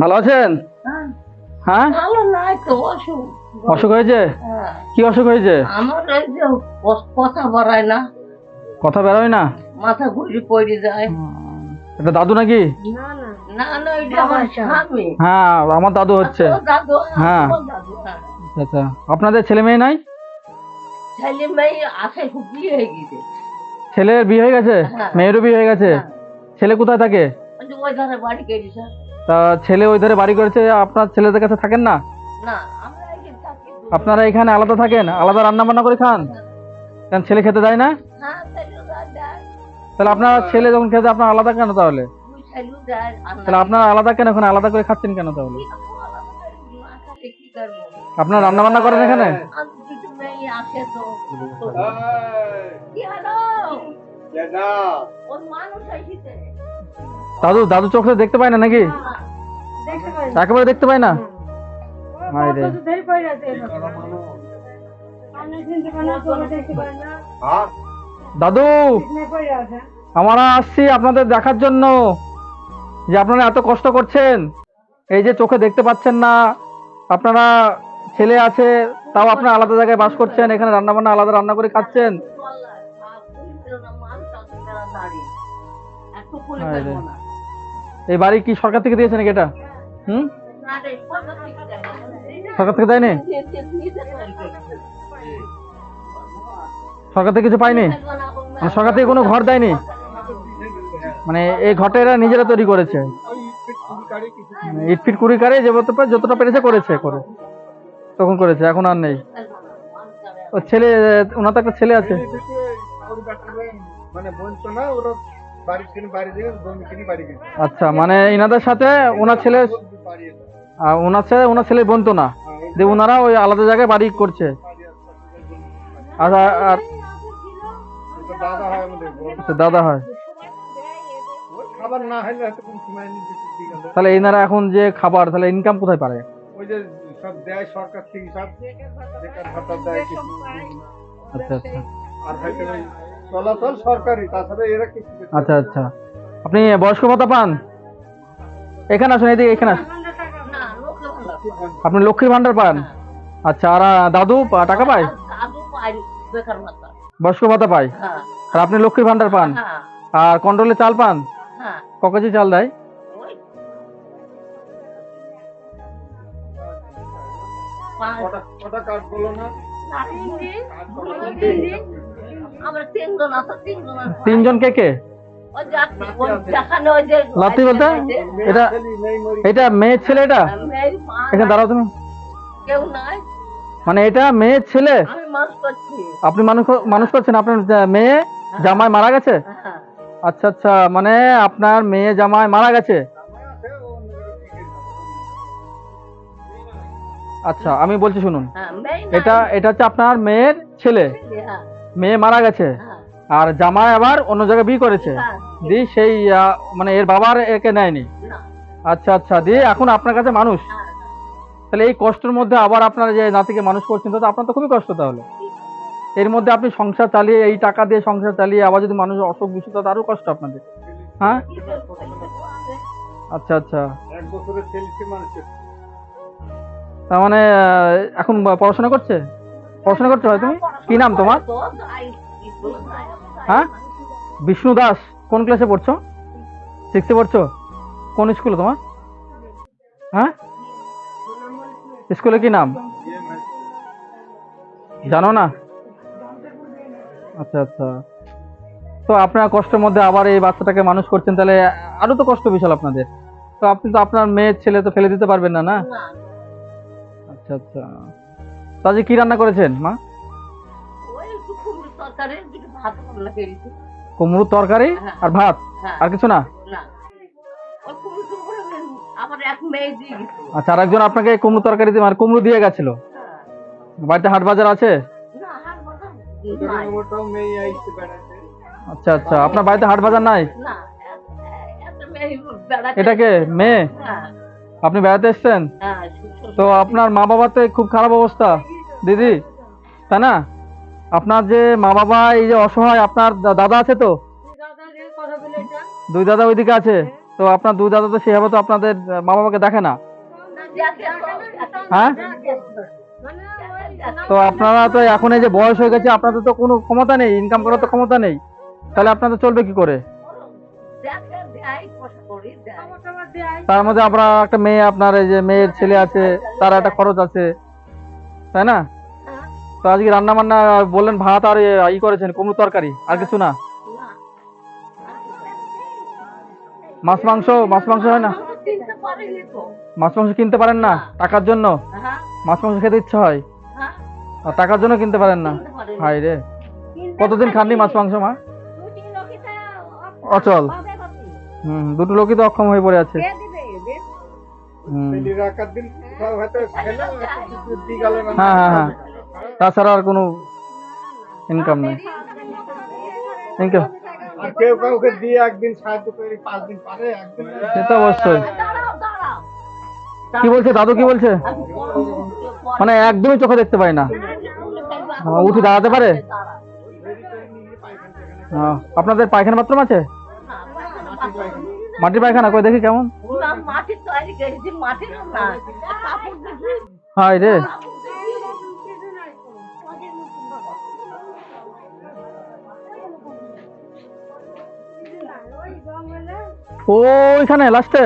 ভালো আছেন? হ্যাঁ? ভালো নাই তো অসুখ। অসুখ হয়েছে? হ্যাঁ। কি অসুখ হয়েছে? আমার এই যে কথা বাড়ায় না। কথা বেরোয় না? মাথা ঘুরি পড়ে যায়। এটা দাদু নাকি? না না এটা আমার স্বামী। হ্যাঁ আমার দাদু হচ্ছে। দাদু হ্যাঁ। দাদু হ্যাঁ। আচ্ছা আচ্ছা। আপনাদের ছেলে মেয়ে নাই? ছেলে মেয়ে আছে খুব বিয়ে হয়ে গেছে ছেলের বিয়ে হয়ে গেছে? হ্যাঁ। মেয়েরও বিয়ে হয়ে গেছে? হ্যাঁ। ছেলে কোথায় থাকে? ওই ধারে বাড়ি কেটেছে তা ছেলে ওই ধারে বাড়ি করেছে আপনার ছেলেদের কাছে থাকেন না? না আপনারা এখানে আলাদা থাকেন? আলাদা রান্না বান্না করে খান? কেন ছেলে খেতে দেয় না? হ্যাঁ যায় তাহলে আপনার ছেলে যখন খেতে আপনার আলাদা কেন তাহলে? যায় তাহলে আপনার আলাদা কেন এখন? আলাদা করে খাচ্ছেন কেন তাহলে? আপনার রান্না বান্না করেন এখানে? তো। কি হলো? ওর মানুষ দাদু দাদু চোখে দেখতে পায় না নাকি? একেবারে দেখতে পায় না? দাদু! আমরা আসছি আপনাদের দেখার জন্য। যে আপনারা এত কষ্ট করছেন। এই যে চোখে দেখতে পাচ্ছেন না। আপনারা ছেলে আছে তাও আপনারা আলাদা জায়গায় বাস করছেন, এখানে রান্না বান্না আলাদা রান্না করে খাচ্ছেন? এই বাড়ি কি সরকার থেকে দিয়েছে নাকি এটা? হুম? সরকার থেকে দেয়নি? সরকার থেকে কিছু পাইনি মানে সরকার থেকে কোনো ঘর দেয়নি? মানে এই ঘরটা এরা নিজেরা তৈরি করেছে। মানে ইট ফিট কুড়ি কারে যে যতটা পেরেছে করেছে করে তখন করেছে এখন আর নেই। ও ছেলে ওনার তো একটা ছেলে আছে। আচ্ছা মানে ইনাদের সাথে ওনার ছেলে ওনার ছেলে ওনার ছেলে বনতো না। যে ওনারা ওই আলাদা জায়গায় বাড়ি করছে। আর হয় আচ্ছা, দাদা হয়। তাহলে এনারা এখন যে খাবার তাহলে ইনকাম কোথায় পারে ওই যে সব দেয় সরকার থেকে সব বেকার ভাতা দেয় কিছু আচ্ছা আচ্ছা। আর হয়তো ওই চলাচল সরকারি তাছাড়া এরা কিছু আচ্ছা আচ্ছা। আপনি বয়স্ক ভাতা পান? এখানে আসুন এদিকে এখানে আসুন। আপনি লক্ষ্মীর ভান্ডার পান? আচ্ছা আর দাদু পা- টাকা পায়? দাদু পাই বেকার ভাতা। বয়স্ক ভাতা পায়? হ্যাঁ। আর আপনি লক্ষ্মীর ভান্ডার পান? হ্যাঁ। আর কন্ট্রোলে চাল পান? হ্যাঁ। ক কেজি চাল দেয়? তিনজন আছি তিনজন আছি। তিনজন কে কে? বলতে? এটা এটা মেয়ের ছেলে এটা? এখানে দাঁড়াও তুমি। কেউ নাই। মানে এটা মেয়ের ছেলে? আপনি মানুষ মানুষ করছেন? আপনার মেয়ে জামাই মারা গেছে? হ্যাঁ। আচ্ছা আচ্ছা মানে আপনার মেয়ে জামাই মারা গেছে? আচ্ছা আমি বলছি শুনুন। হ্যাঁ। এটা এটা হচ্ছে আপনার মেয়ের ছেলে। হ্যাঁ। মেয়ে মারা গেছে। হ্যাঁ। আর জামাই আবার অন্য জায়গায় বিয়ে করেছে। হ্যাঁ, দি সেই মানে এর বাবার একে নেয়নি। আচ্ছা আচ্ছা দিয়ে এখন আপনার কাছে মানুষ। তাহলে এই কষ্টের মধ্যে আবার আপনার যে নাতিকে মানুষ করছেন তো আপনার তো খুবই কষ্ট তাহলে। এর মধ্যে আপনি সংসার চালিয়ে এই টাকা দিয়ে সংসার চালিয়ে আবার যদি মানুষ অসুখ বিসুখ তাহলে আরও কষ্ট আপনাদের। হ্যাঁ? আচ্ছা আচ্ছা। এক বছরের ছেলে মানুষের। তার মানে এখন পড়াশোনা করছে? পড়াশোনা করছ হয় তুমি? কি নাম তোমার। হ্যাঁ? বিষ্ণু দাস, কোন ক্লাসে পড়ছো? সিক্সে পড়ছো? কোন স্কুলে তোমার? হ্যাঁ? স্কুলে কি নাম? জানো না? আচ্ছা আচ্ছা। তো আপনার কষ্টের মধ্যে আবার এই বাচ্চাটাকে মানুষ করছেন, তাহলে আরও তো কষ্ট বিশাল আপনাদের। তো আপনি তো আপনার মেয়ের ছেলে তো ফেলে দিতে পারবেন না? না। আচ্ছা আচ্ছা। তো আজকে কি রান্না করেছেন মা? কুমড়োর তরকারি আর ভাত? হ্যাঁ। আর কিছু না? আচ্ছা আর একজন আপনাকে কুমড়ো তরকারি দিয়ে মানে কুমড়ো দিয়ে গেছিল? হ্যাঁ। বাড়িতে হাট বাজার আছে? আচ্ছা আচ্ছা। আপনার বাড়িতে হাট বাজার নাই? না এত মেয়ে এটাকে মেয়ে? হ্যাঁ। আপনি বেড়াতে এসছেন? হ্যাঁ তো আপনার মা বাবার তো খুব খারাপ অবস্থা। দিদি তাই না? আপনার যে মা বাবা এই যে অসহায় আপনার দাদা আছে তো? দুই দাদা ওইদিকে আছে। তো আপনার দুই দাদা তো সেভাবে তো আপনাদের মা বাবাকে দেখে না। হ্যাঁ? তো আপনারা তো এখন এই যে বয়স হয়ে গেছে আপনাদের তো কোনো ক্ষমতা নেই ইনকাম করার তো ক্ষমতা নেই। তাহলে আপনাদের চলবে কি করে? তার মধ্যে আপনার একটা মেয়ে আপনার এই যে মেয়ের ছেলে আছে তার একটা খরচ আছে তাই না? তো আজকে রান্না বান্না বললেন ভাত আর ই করেছেন কুমড়ো তরকারি আর কিছু না? মাছ মাংস মাছ মাংস হয় না? মাছ মাংস কিনতে পারেন না? টাকার জন্য? মাছ মাংস খেতে ইচ্ছা হয়? আর টাকার জন্য কিনতে পারেন না? হাই রে। কতদিন খাননি মাছ মাংস মা? অচল। হুম দুটো লোকই তো অক্ষম হয়ে পড়ে আছে। হ্যাঁ হ্যাঁ হ্যাঁ। তাছাড়া আর কোনো ইনকাম নেই। ইনকাম আর কেউ কাউকে দিয়ে একদিন সাহায্য করে পাঁচ দিন পারে একদিন সে তো অবশ্যই। কি বলছে দাদু কি বলছে? মানে একদমই চোখে দেখতে পাই না। উঠে দাঁড়াতে পারে? আপনাদের পায়খানা বাথরুম আছে? মাটির পায়খানা কই দেখি কেমন? হাই রে। ও ওইখানে লাস্টে?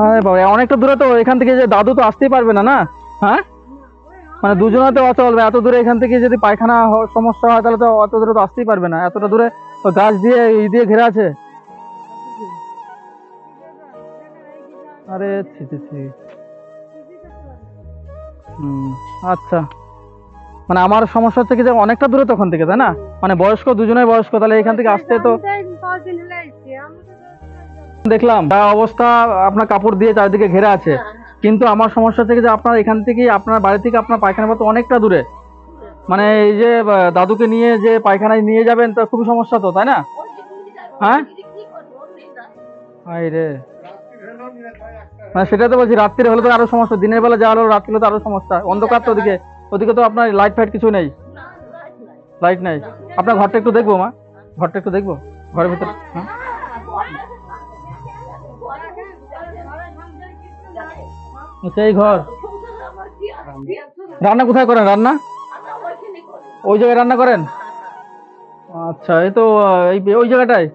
আরে বাবা অনেকটা দূরে তো এখান থেকে যে দাদু তো আসতেই পারবে না না? হ্যাঁ? মানে দুজনাতে অচল এত দূরে এখান থেকে যদি পায়খানা সমস্যা হয়, তাহলে তো অত দূরে তো আসতেই পারবে না। এতটা দূরে গাছ দিয়ে, ই দিয়ে ঘেরা আছে? আরে আচ্ছা। মানে আমার সমস্যা হচ্ছে কি যে অনেকটা দূরে তখন থেকে, তাই না? মানে বয়স্ক, দুজনের বয়স্ক, তাহলে এখান থেকে আসতে তো দেখলাম। অবস্থা আপনার কাপড় দিয়ে চারিদিকে ঘেরা আছে। কিন্তু আমার সমস্যা থেকে যে আপনার এখান থেকে আপনার বাড়ি থেকে আপনার পায়খানা পথ অনেকটা দূরে। মানে এই যে দাদুকে নিয়ে যে পায়খানায় নিয়ে যাবেন তো খুবই সমস্যা তো তাই না? হ্যাঁ? রে মানে সেটা তো বলছি রাত্রিরে হলে তো আরও সমস্যা দিনের বেলা যা হলো রাত্রিরে তো আরও সমস্যা। অন্ধকার তো ওদিকে ওদিকে তো আপনার লাইট ফাইট কিছু নেই। লাইট নাই। আপনার ঘরটা একটু দেখব মা? ঘরটা একটু দেখব? ঘরের ভিতরে হ্যাঁ? সেই ঘর। রান্না কোথায় করেন? রান্না? ওই জায়গায় রান্না করেন? আচ্ছা এই তো এই ওই জায়গাটায়?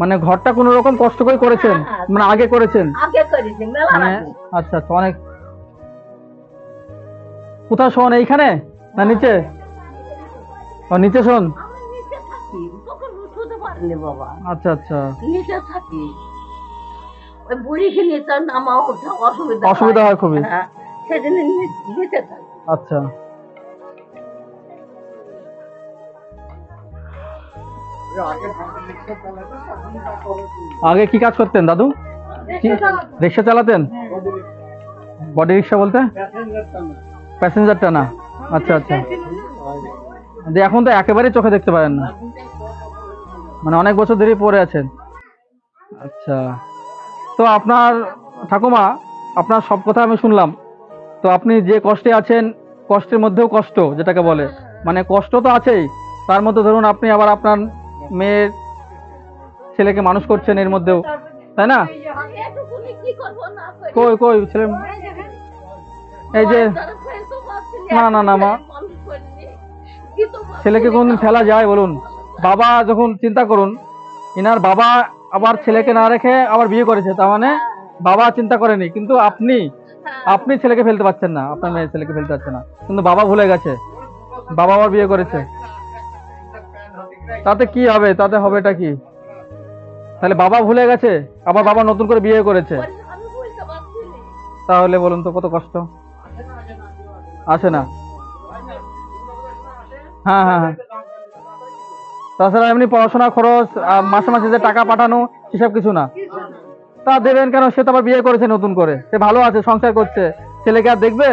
মানে ঘরটা কোনো রকম কষ্ট করে করেছেন? মানে আগে করেছেন? আগে করেছি মেলা মানে আচ্ছা আচ্ছা অনেক। কোথায় শোন এইখানে? না নিচে? ও নিচে শোন। আচ্ছা আচ্ছা। নিচে থাকি। তার নামা অসুবিধা অসুবিধা হয় খুবই। হ্যাঁ সেদিন নিচে থাকি আচ্ছা। আগে কি কাজ করতেন দাদু? রিক্সা চালাতেন। বডি রিক্সা বলতে? প্যাসেঞ্জার চালাতো প্যাসেঞ্জারটা না আচ্ছা আচ্ছা। যে এখন তো একেবারেই চোখে দেখতে পারেন না। মানে অনেক বছর ধরেই পড়ে আছেন। আচ্ছা। তো আপনার ঠাকুমা আপনার সব কথা আমি শুনলাম তো আপনি যে কষ্টে আছেন কষ্টের মধ্যেও কষ্ট যেটাকে বলে মানে কষ্ট তো আছেই তার মধ্যে ধরুন আপনি আবার আপনার মেয়ের ছেলেকে মানুষ করছেন এর মধ্যেও তাই না? কই কই ছেলে এই যে না, না, না, মা। ছেলেকে কোনদিন ফেলা যায় বলুন বাবা যখন চিন্তা করুন এনার বাবা আবার ছেলেকে না রেখে আবার বিয়ে করেছে, তার মানে বাবা চিন্তা করেনি, কিন্তু আপনি। আপনি ছেলেকে ফেলতে পারছেন না, আপনার মেয়ে ছেলেকে ফেলতে পারছে না, কিন্তু বাবা ভুলে গেছে, বাবা আবার বিয়ে করেছে তাতে কি হবে, তাতে হবেটা কি তাহলে বাবা ভুলে গেছে, আবার বাবা নতুন করে বিয়ে করেছে। তাহলে বলুন তো কত কষ্ট আসে না হ্যাঁ হ্যাঁ হ্যাঁ তাছাড়া এমনি পড়াশোনা খরচ মাসে মাসে যে টাকা পাঠানো সেসব কিছু না। তা দেবেন কেন? সে তো আবার বিয়ে করেছে নতুন করে। সে ভালো আছে সংসার করছে। ছেলেকে আর দেখবে?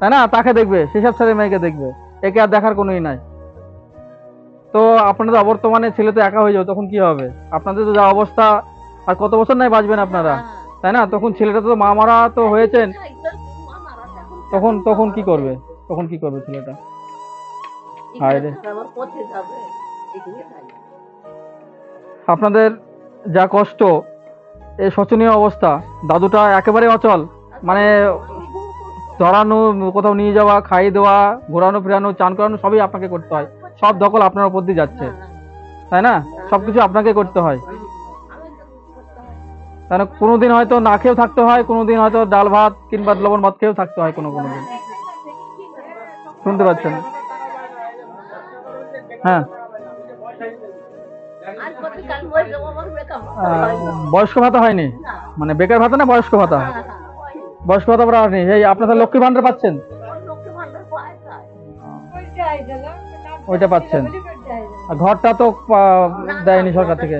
তাই না? তাকে দেখবে সেসব ছেলে মেয়েকে দেখবে। একে আর দেখার কোনোই নাই। তো আপনাদের অবর্তমানে ছেলে তো একা হয়ে যাবে তখন কি হবে? আপনাদের তো যা অবস্থা আর কত বছর নাই বাঁচবেন আপনারা। তাই না? তখন ছেলেটা তো মা মারা তো হয়েছেন। হ্যাঁ, তখন তখন কি করবে? তখন কি করবে ছেলেটা? হায় রে। আপনাদের যা কষ্ট, এই শোচনীয় অবস্থা, দাদুটা একেবারে অচল। মানে ধরানো, কোথাও নিয়ে যাওয়া, খাইয়ে দেওয়া, ঘোরানো, ফেরানো, চান করানো, সবই আপনাকে করতে হয়। সব দখল আপনার উপর দিয়ে যাচ্ছে। তাই না? সবকিছু আপনাকে করতে হয়। তাই না কোনোদিন হয়তো না খেয়েও থাকতে হয়, কোনোদিন হয়তো ডাল ভাত কিংবা লবণ ভাত খেয়েও থাকতে হয় কোনো কোনো দিন শুনতে পাচ্ছেন? হ্যাঁ। বয়স্ক ভাতা হয়নি? মানে বেকার ভাতা না বয়স্ক ভাতা? হয়নি। বয়স্ক ভাতা আপনার নেই। এই আপনার তো লক্ষ্মী ভান্ডার পাচ্ছেন। ওইটা পাচ্ছেন। ঘরটা তো দেয়নি সরকার থেকে।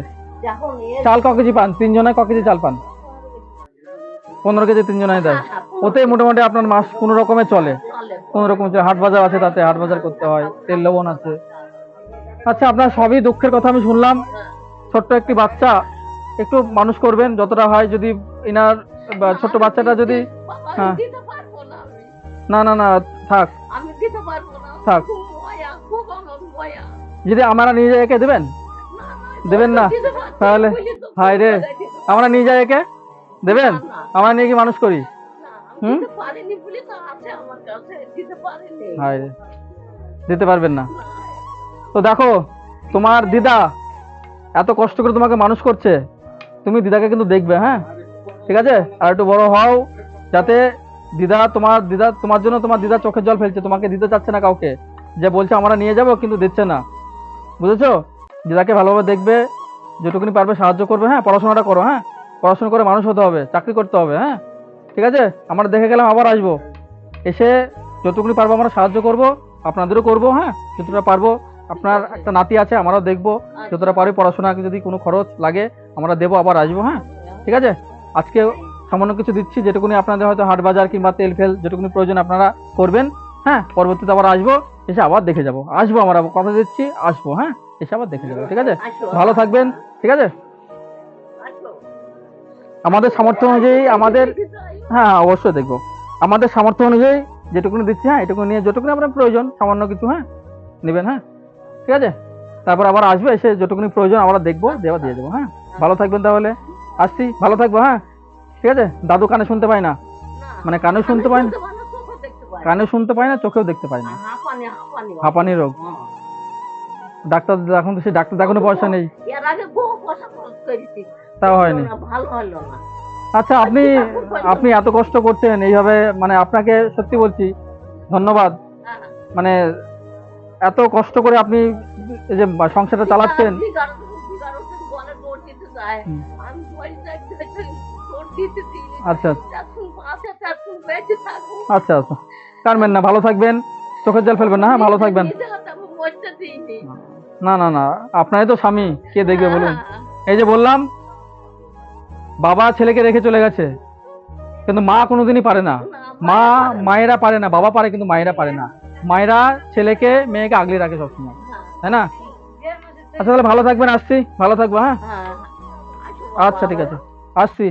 চাল ক কেজি পান? তিনজনে ক কেজি চাল পান? পনেরো কেজি তিনজনে দেয় ওতে মোটামুটি আপনার মাস কোনো রকমে চলে। কোনো রকম। হাট বাজার আছে তাতে। হাট বাজার করতে হয়। তেল লবণ আছে। আচ্ছা আপনার সবই দুঃখের কথা আমি শুনলাম। ছোট্ট একটি বাচ্চা একটু মানুষ করবেন যতটা হয় যদি ইনার বা ছোট্ট বাচ্চাটা যদি হ্যাঁ। না না না থাক। থাক। যদি আমরা নিয়ে যাই একে দেবেন? দেবেন না? তাহলে হায় রে। আমরা নিয়ে যাই একে? দেবেন। আমরা নিয়ে কি মানুষ করি? হুম? হায় রে। দিতে পারবেন না, তো দেখো তোমার দিদা এত কষ্ট করে তোমাকে মানুষ করছে। তুমি দিদাকে কিন্তু দেখবে হ্যাঁ? ঠিক আছে? আর একটু বড় হও, যাতে দিদা তোমার দিদা তোমার জন্য তোমার দিদা চোখের জল ফেলছে। তোমাকে দিতে চাচ্ছে না কাউকে। যে বলছে আমরা নিয়ে যাব, কিন্তু দিচ্ছে না। বুঝেছ? দিদাকে ভালোভাবে দেখবে, যেটুকুনি পারবে সাহায্য করবে হ্যাঁ? পড়াশোনাটা করো হ্যাঁ? পড়াশোনা করে মানুষ হতে হবে, চাকরি করতে হবে হ্যাঁ? ঠিক আছে? আমরা দেখে গেলাম, আবার আসব। এসে যতটুকুনি পারব আমরা সাহায্য করব, আপনাদেরও করব হ্যাঁ? যতটা পারব আপনার একটা নাতি আছে আমরাও দেখব। যতটা পারি পড়াশোনাকে যদি কোনো খরচ লাগে আমরা দেবো আবার আসব হ্যাঁ? ঠিক আছে? আজকে সামান্য কিছু দিচ্ছি যেটুকুনি আপনাদের হয়তো হাট বাজার কিংবা তেল ফেল যেটুকুনি প্রয়োজন আপনারা করবেন হ্যাঁ? পরবর্তীতে আবার আসব এসে আবার দেখে যাব। আসব আমরা কথা দিচ্ছি আসব হ্যাঁ? এসে আবার দেখে যাব ঠিক আছে? ভালো থাকবেন ঠিক আছে? আমাদের সামর্থ্য অনুযায়ী আমাদের হ্যাঁ হ্যাঁ, অবশ্যই দেখব। আমাদের সামর্থ্য অনুযায়ী যেটুকুনি দিচ্ছি হ্যাঁ এটুকু নিয়ে যেটুকুনি আপনার প্রয়োজন সামান্য কিছু হ্যাঁ নেবেন হ্যাঁ? ঠিক আছে? তারপর আবার আসবে এসে যেটুকুনি প্রয়োজন আমরা দেখব দেওয়া দিয়ে দেবো হ্যাঁ? ভালো থাকবেন তাহলে। আসছি ভালো থাকব হ্যাঁ? ঠিক আছে? দাদু কানে শুনতে পায় না? মানে কানে শুনতে পায় না। কানে শুনতে পায় না চোখেও দেখতে পায় না। হাঁপানি, রোগ। ডাক্তার এখন তো সেই ডাক্তার দেখানো পয়সা নেই। তাও হয়নি। আচ্ছা আপনি আপনি এত কষ্ট করছেন এইভাবে মানে আপনাকে সত্যি বলছি ধন্যবাদ। মানে এত কষ্ট করে আপনি এই যে সংসারটা চালাচ্ছেন। আচ্ছা। থাকব। আচ্ছা আচ্ছা। কারবেন না ভালো থাকবেন। চোখের জল ফেলবেন না হ্যাঁ ভালো থাকবেন। না না না আপনারই তো স্বামী কে দেখবে বলুন। এই যে বললাম বাবা ছেলেকে রেখে চলে গেছে। কিন্তু মা কোনোদিনই পারে না, মা মায়েরা পারে না বাবা পারে কিন্তু মায়েরা পারে না। মায়েরা ছেলেকে মেয়েকে আগলে রাখে সবসময়। তাই না? আচ্ছা তাহলে ভালো থাকবেন আসছি। ভালো থাকব হ্যাঁ? হ্যাঁ। আচ্ছা ঠিক আছে। আসছি।